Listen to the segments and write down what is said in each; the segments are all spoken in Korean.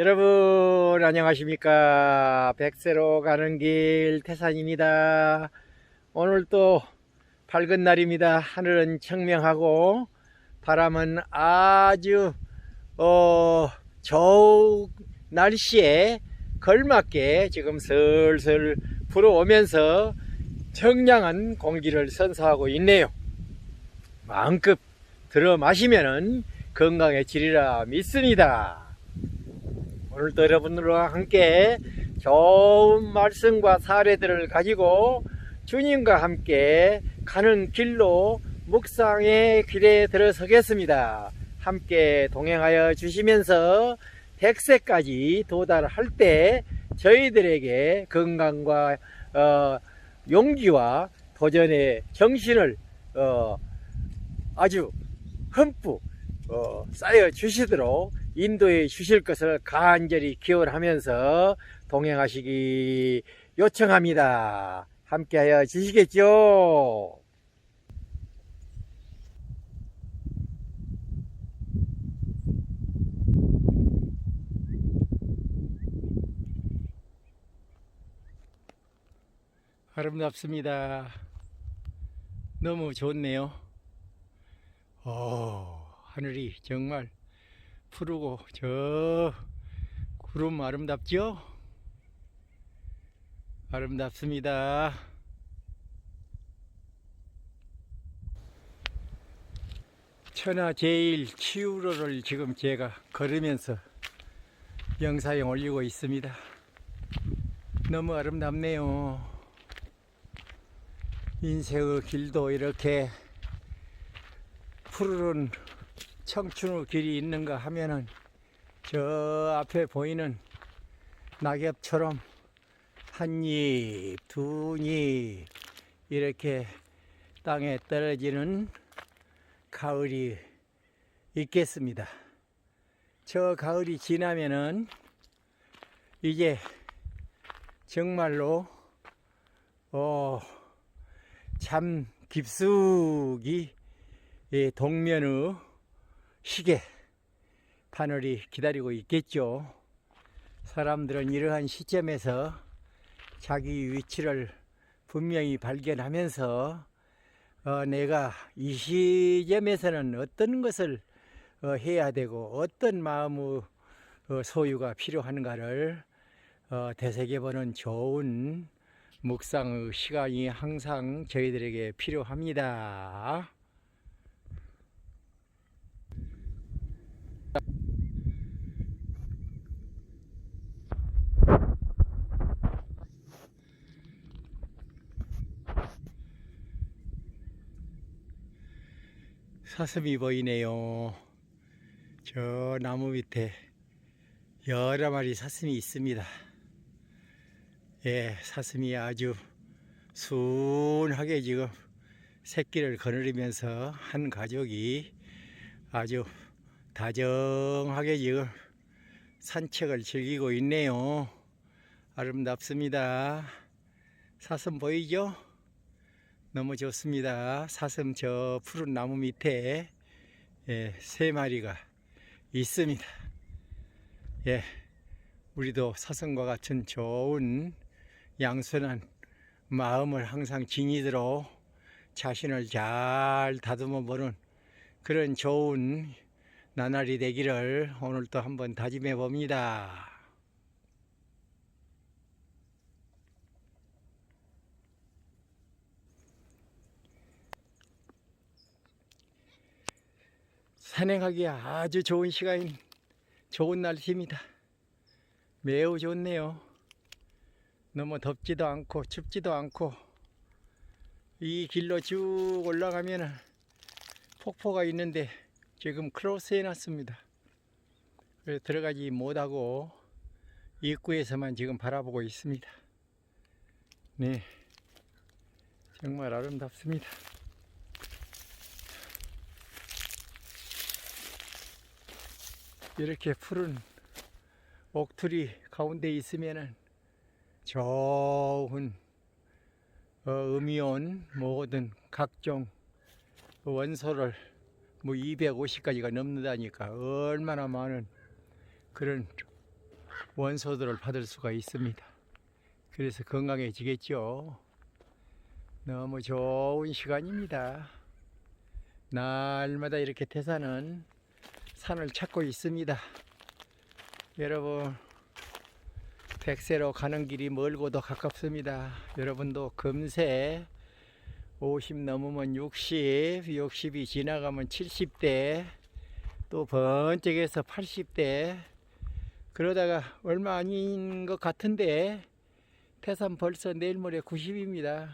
여러분 안녕하십니까? 백세로 가는 길 태산입니다. 오늘 또 밝은 날입니다. 하늘은 청명하고 바람은 아주 어 좋은 날씨에 걸맞게 지금 슬슬 불어오면서 청량한 공기를 선사하고 있네요. 마음껏 들어 마시면은 건강의 질이라 믿습니다. 오늘도 여러분들과 함께 좋은 말씀과 사례들을 가지고 주님과 함께 가는 길로 묵상의 길에 들어서겠습니다. 함께 동행하여 주시면서 백세까지 도달할 때 저희들에게 건강과 어, 용기와 도전의 정신을 어, 아주 흠뻑 어, 쌓여 주시도록 인도해 주실 것을 간절히 기원하면서 동행하시기 요청합니다. 함께하여 주시겠죠? 아름답습니다. 너무 좋네요. 오, 하늘이 정말 푸르고 저 구름 아름답죠? 아름답습니다. 천하 제일 치유로를 지금 제가 걸으면서 영상에 올리고 있습니다. 너무 아름답네요. 인생의 길도 이렇게 푸르른 청춘의 길이 있는가 하면은 저 앞에 보이는 낙엽처럼 한 잎, 두잎 이렇게 땅에 떨어지는 가을이 있겠습니다. 저 가을이 지나면은 이제 정말로 어, 참 깊숙이 이 동면의 시계 바늘이 기다리고 있겠죠. 사람들은 이러한 시점에서 자기 위치를 분명히 발견하면서 어, 내가 이 시점에서는 어떤 것을 어, 해야 되고 어떤 마음의 어, 소유가 필요한가를 어, 되새겨보는 좋은 묵상의 시간이 항상 저희들에게 필요합니다. 사슴이 보이네요. 저 나무 밑에 여러 마리 사슴이 있습니다. 예, 사슴이 아주 순하게 지금 새끼를 거느리면서 한 가족이 아주 다정하게 지금 산책을 즐기고 있네요. 아름답습니다. 사슴 보이죠? 너무 좋습니다. 사슴 저 푸른 나무 밑에 예, 세 마리가 있습니다. 예, 우리도 사슴과 같은 좋은 양순한 마음을 항상 지니도록 자신을 잘 다듬어 보는 그런 좋은 나날이 되기를 오늘도 한번 다짐해 봅니다. 산행하기 아주 좋은 시간인 좋은 날씨입니다. 매우 좋네요. 너무 덥지도 않고 춥지도 않고 이 길로 쭉 올라가면 폭포가 있는데 지금 크로스 해놨습니다. 그래서 들어가지 못하고 입구에서만 지금 바라보고 있습니다. 네, 정말 아름답습니다. 이렇게 푸른 옥투리 가운데 있으면은 좋은 어, 음이온 모든 각종 원소를 뭐 250가지가 넘는다니까 얼마나 많은 그런 원소들을 받을 수가 있습니다. 그래서 건강해지겠죠. 너무 좋은 시간입니다. 날마다 이렇게 태산은 산을 찾고 있습니다. 여러분, 백세로 가는 길이 멀고도 가깝습니다. 여러분도 금세 50 넘으면 60, 60이 지나가면 70대, 또 번쩍해서 80대, 그러다가 얼마 아닌 것 같은데, 태산 벌써 내일 모레 90입니다.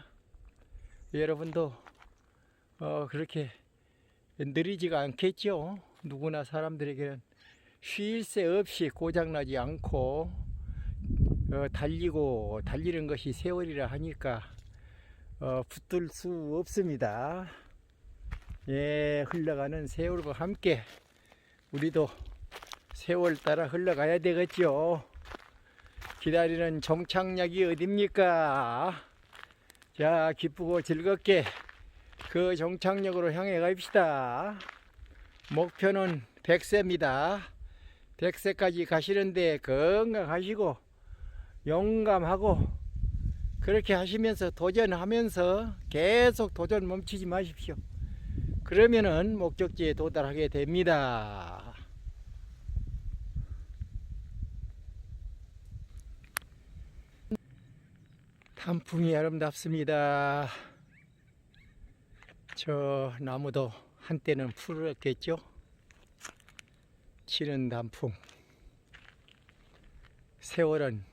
여러분도 어, 그렇게 느리지가 않겠죠. 누구나 사람들에게는 쉴 새 없이 고장나지 않고 어, 달리고 달리는 것이 세월이라 하니까 어, 붙들 수 없습니다. 예, 흘러가는 세월과 함께 우리도 세월 따라 흘러가야 되겠죠. 기다리는 종착역이 어딥니까? 자, 기쁘고 즐겁게 그 종착역으로 향해 갑시다. 목표는 100세입니다. 100세까지 가시는데 건강하시고 용감하고 그렇게 하시면서 도전하면서 계속 도전 멈추지 마십시오. 그러면은 목적지에 도달하게 됩니다. 단풍이 아름답습니다. 저 나무도 한때는 푸르렀겠죠? 치는 단풍. 세월은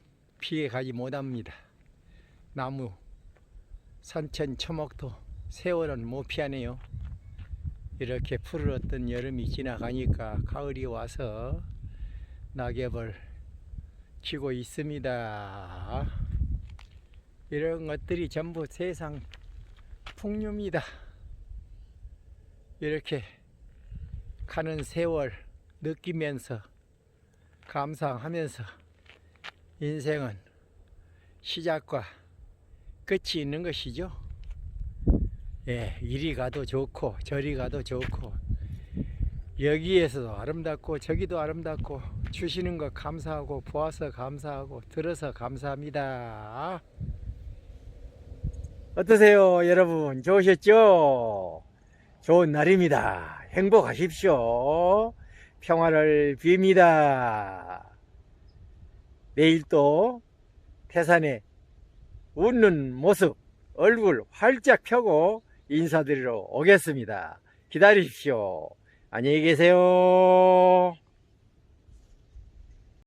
피해 가지 못합니다. 나무, 산천, 초목도 세월은 못 피하네요. 이렇게 푸르렀던 여름이 지나가니까 가을이 와서 낙엽을 치고 있습니다. 이런 것들이 전부 세상 풍류입니다. 이렇게 가는 세월 느끼면서 감상하면서 인생은 시작과 끝이 있는 것이죠. 예, 이리 가도 좋고 저리 가도 좋고 여기에서도 아름답고 저기도 아름답고 주시는 것 감사하고 보아서 감사하고 들어서 감사합니다. 어떠세요, 여러분? 좋으셨죠? 좋은 날입니다. 행복하십시오. 평화를 빕니다. 내일 또 태산에 웃는 모습, 얼굴 활짝 펴고 인사드리러 오겠습니다. 기다리십시오. 안녕히 계세요.